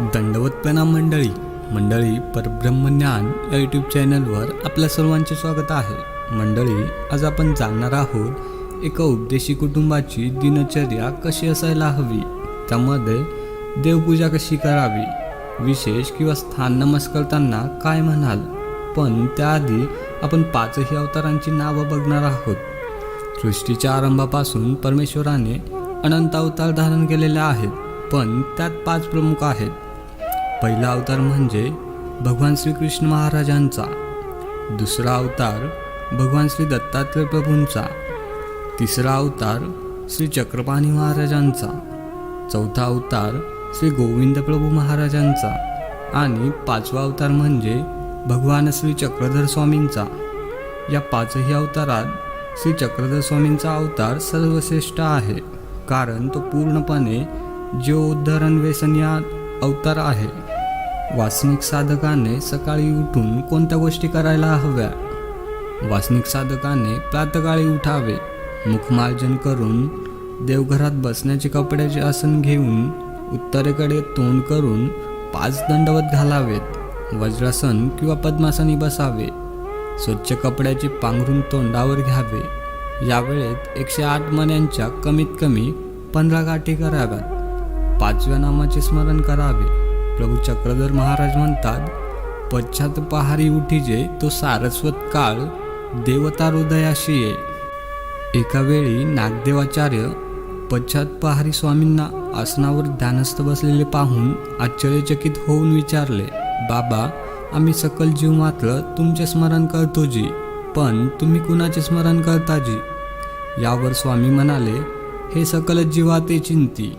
दंडवत मंडळी मंडळी परब्रह्मज्ञान या यूट्यूब चॅनलवर आपल्या सर्वांचे स्वागत आहे. मंडळी आज आपण जाणणार आहोत एका उपदेशी कुटुंबाची दिनचर्या कशी असायला हवी? त्यामध्ये देवपूजा कशी करावी? विशेष किंवा स्थान नमस्कारताना काय म्हणाल? पण त्याआधी आपण पाचही अवतारांची नावं बघणार आहोत. सृष्टीच्या आरंभापासून परमेश्वराने अनंत अवतार धारण केलेले आहेत पण त्यात पाच प्रमुख आहेत. पहिला अवतार म्हणजे भगवान श्रीकृष्ण महाराजांचा. दुसरा अवतार भगवान श्री दत्तात्रय प्रभूंचा. तिसरा अवतार श्री चक्रपाणी महाराजांचा. चौथा अवतार श्री गोविंद प्रभू महाराजांचा. आणि पाचवा अवतार म्हणजे भगवान श्री चक्रधर स्वामींचा. या पाचही अवतारात श्री चक्रधर स्वामींचा अवतार सर्वश्रेष्ठ आहे. कारण तो पूर्णपणे जीवोद्धरण व्यसन या अवतार आहे. वासनिक साधकाने सकाळी उठून कोणत्या गोष्टी करायला हव्या? वासनिक साधकाने प्रातकाळी उठावे मुखमार्जन करून देवघरात बसण्याचे कपड्याचे आसन घेऊन उत्तरेकडे तोंड करून पाच दंडवत घालावेत वज्रासन किंवा पद्मासनी बसावे स्वच्छ कपड्याचे पांघरून तोंडावर घ्यावे. यावेळेत एकशे आठ मण्यांच्या कमीत कमी पंधरा गाठी कराव्यात. पाचव्या नामाचे स्मरण करावे. प्रभू चक्रधर महाराज म्हणतात पश्चात पहारी उठीजे तो सारस्वत काळ देवता हृदयाशी ये. एका वेळी नागदेवाचार्य पश्चात पहारी स्वामींना आसनावर ध्यानस्थ बसलेले पाहून आश्चर्यचकित होऊन विचारले बाबा आम्ही सकल जीव मात्र तुमचे स्मरण करतो जी पण तुम्ही कुणाचे स्मरण करता जी? यावर स्वामी म्हणाले हे सकल जीवाते चिंती.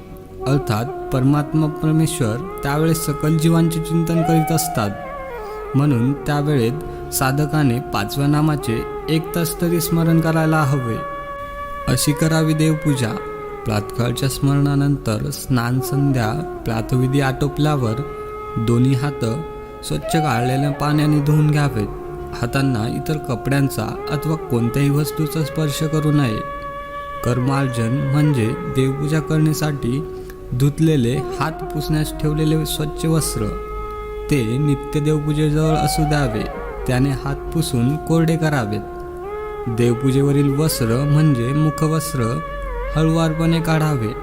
अर्थात परमात्मा परमेश्वर त्यावेळेस सकल जीवांचे चिंतन करीत असतात. म्हणून त्यावेळेत साधकाने पाचव्या नामाचे एक तास तरी स्मरण करायला हवे. अशी करावी देवपूजा. प्रातकाळच्या स्मरणानंतर स्नान संध्या प्रातविधी आटोपल्यावर दोन्ही हात स्वच्छ गाळलेल्या पाण्याने धुवून घ्यावेत. हातांना इतर कपड्यांचा अथवा कोणत्याही वस्तूचा स्पर्श करू नये. कर्मार्जन म्हणजे देवपूजा करण्यासाठी धुतलेले हात पुसण्यास ठेवलेले स्वच्छ वस्त्र. ते नित्य देवपूजेजवळ असू द्यावे. त्याने हात पुसून कोरडे करावेत. देवपूजेवरील वस्त्र म्हणजे मुखवस्त्र हळुवारपणे काढावे.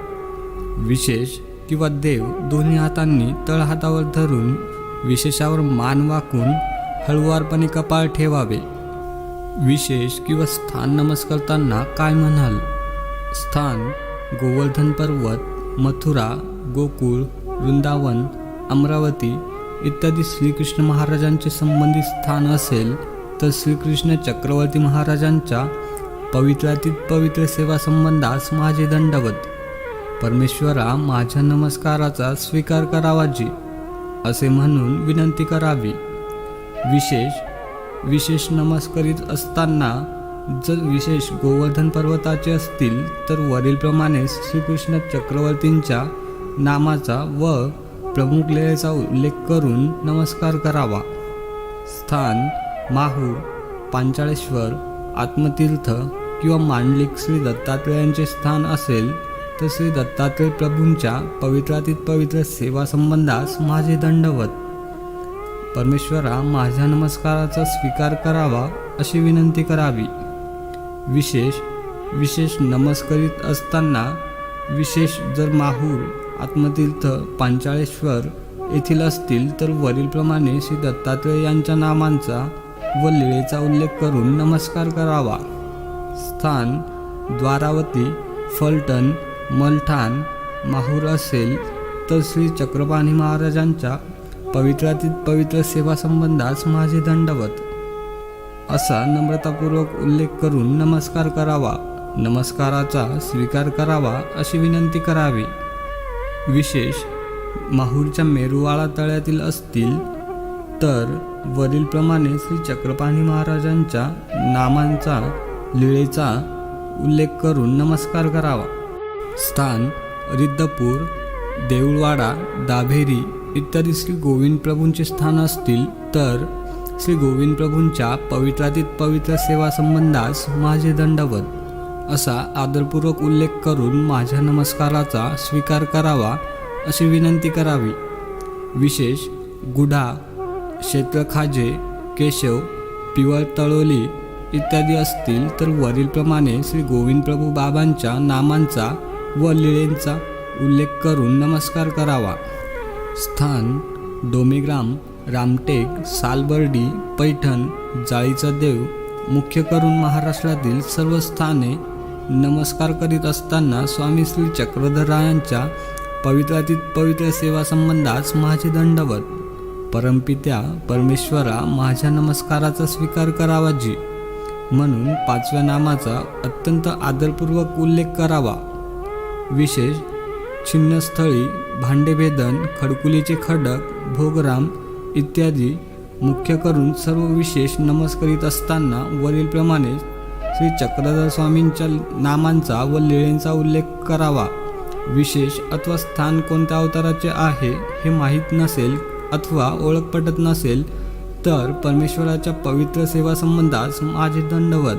विशेष किंवा देव दोन्ही हातांनी तळहातावर धरून विशेषावर मान वाकून हळुवारपणे कपाळ ठेवावे. विशेष किंवा स्थान नमस्कारताना काय म्हणाल? स्थान गोवर्धन पर्वत मथुरा गोकुळ वृंदावन अमरावती इत्यादी श्रीकृष्ण महाराजांचे संबंधित स्थान असेल तर श्रीकृष्ण चक्रवर्ती महाराजांच्या पवित्रातील पवित्र सेवा संबंधास माझे दंडवत. परमेश्वरा माझ्या नमस्काराचा स्वीकार करावा जी असे म्हणून विनंती करावी. विशेष विशेष नमस्करीत असताना जर विशेष गोवर्धन पर्वताचे असतील तर वरीलप्रमाणे श्रीकृष्ण चक्रवर्तींच्या नामाचा व प्रमुख लेळेचा उल्लेख करून नमस्कार करावा. स्थान माहूर पांचाळेश्वर आत्मतीर्थ किंवा मांडलिक श्री दत्तात्रेयांचे स्थान असेल तर श्री दत्तात्रय प्रभूंच्या पवित्रातीत पवित्र सेवा संबंधास माझे दंडवत. परमेश्वरा माझ्या नमस्काराचा स्वीकार करावा अशी विनंती करावी. विशेष विशेष नमस्करीत असताना विशेष जर माहूर आत्मतीर्थ पांचाळेश्वर येथील असतील तर वरीलप्रमाणे श्री दत्तात्रय यांच्या नामांचा व लीळेचा उल्लेख करून नमस्कार करावा. स्थान द्वारावती फलटण मलठाण माहूर असेल तर श्री चक्रपाणी महाराजांच्या पवित्रातील पवित्र सेवा संबंधास माझे दंडवत. असा नम्रतापूर्वक उल्लेख करून नमस्कार करावा नमस्काराचा स्वीकार करावा अशी विनंती करावी. विशेष माहूरच्या मेरुवाळा तळ्यातील असतील तर वरीलप्रमाणे श्री चक्रपाणी महाराजांच्या नामांचा लीळेचा उल्लेख करून नमस्कार करावा. स्थान रिद्धपूर देऊळवाडा दाभेरी इत्यादी श्री गोविंद प्रभूंचे स्थान असतील तर श्री गोविंद प्रभूंच्या पवित्रातीत पवित्र सेवा संबंधास माझे दंडवत. असा आदरपूर्वक उल्लेख करून माझ्या नमस्काराचा स्वीकार करावा अशी विनंती करावी. विशेष गुढा क्षेत्रखाजे केशव पिवळ तळोली इत्यादी असतील तर वरीलप्रमाणे श्री गोविंद प्रभू बाबांच्या नामांचा व लीळेंचा उल्लेख करून नमस्कार करावा. स्थान डोमेग्राम रामटेक सालबर्डी पैठण जाळीचा देव मुख्य करून महाराष्ट्रातील सर्व स्थाने नमस्कार करीत असताना स्वामी श्री चक्रधररायांच्या पवित्रातीत पवित्र सेवा संबंधास माझे दंडवत. परमपित्या परमेश्वरा माझ्या नमस्काराचा स्वीकार करावा जी. म्हणून पाचव्या नामाचा अत्यंत आदरपूर्वक उल्लेख करावा. विशेष छिन्नस्थळी भांडेभेदन खडकुलीचे खडक भोगराम इत्यादी मुख्य करून सर्व विशेष नमस्करीत असताना वरीलप्रमाणे श्री चक्रधर स्वामींच्या नामांचा व लीळेंचा उल्लेख करावा. विशेष अथवा स्थान कोणत्या अवताराचे आहे हे माहीत नसेल अथवा ओळख पटत नसेल तर परमेश्वराच्या पवित्र सेवा संबंधास माझे दंडवत.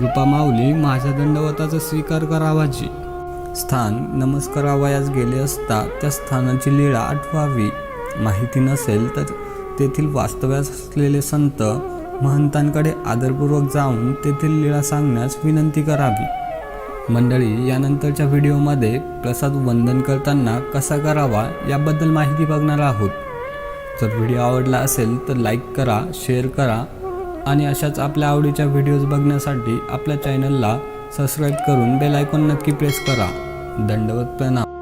रूपा माऊली माझ्या दंडवताचा स्वीकार करावा जी स्थान नमस्कारावयास गेले असता त्या स्थानाची लीळा आठवावी. माहिती नसेल तर तेथील वास्तव्यास असलेले संत महंतांकडे आदरपूर्वक जाऊन तेथील लीळा सांगण्यास विनंती करावी. मंडळी यानंतरच्या व्हिडिओमध्ये प्रसाद वंदन करताना कसा करावा याबद्दल माहिती बघणार आहोत. जर व्हिडिओ आवडला असेल तर लाईक करा शेअर करा आणि अशाच आपल्या आवडीच्या व्हिडिओज बघण्यासाठी आपल्या चॅनलला सबस्क्राईब करून बेल आयकॉन नक्की प्रेस करा. दंडवत प्रणाम.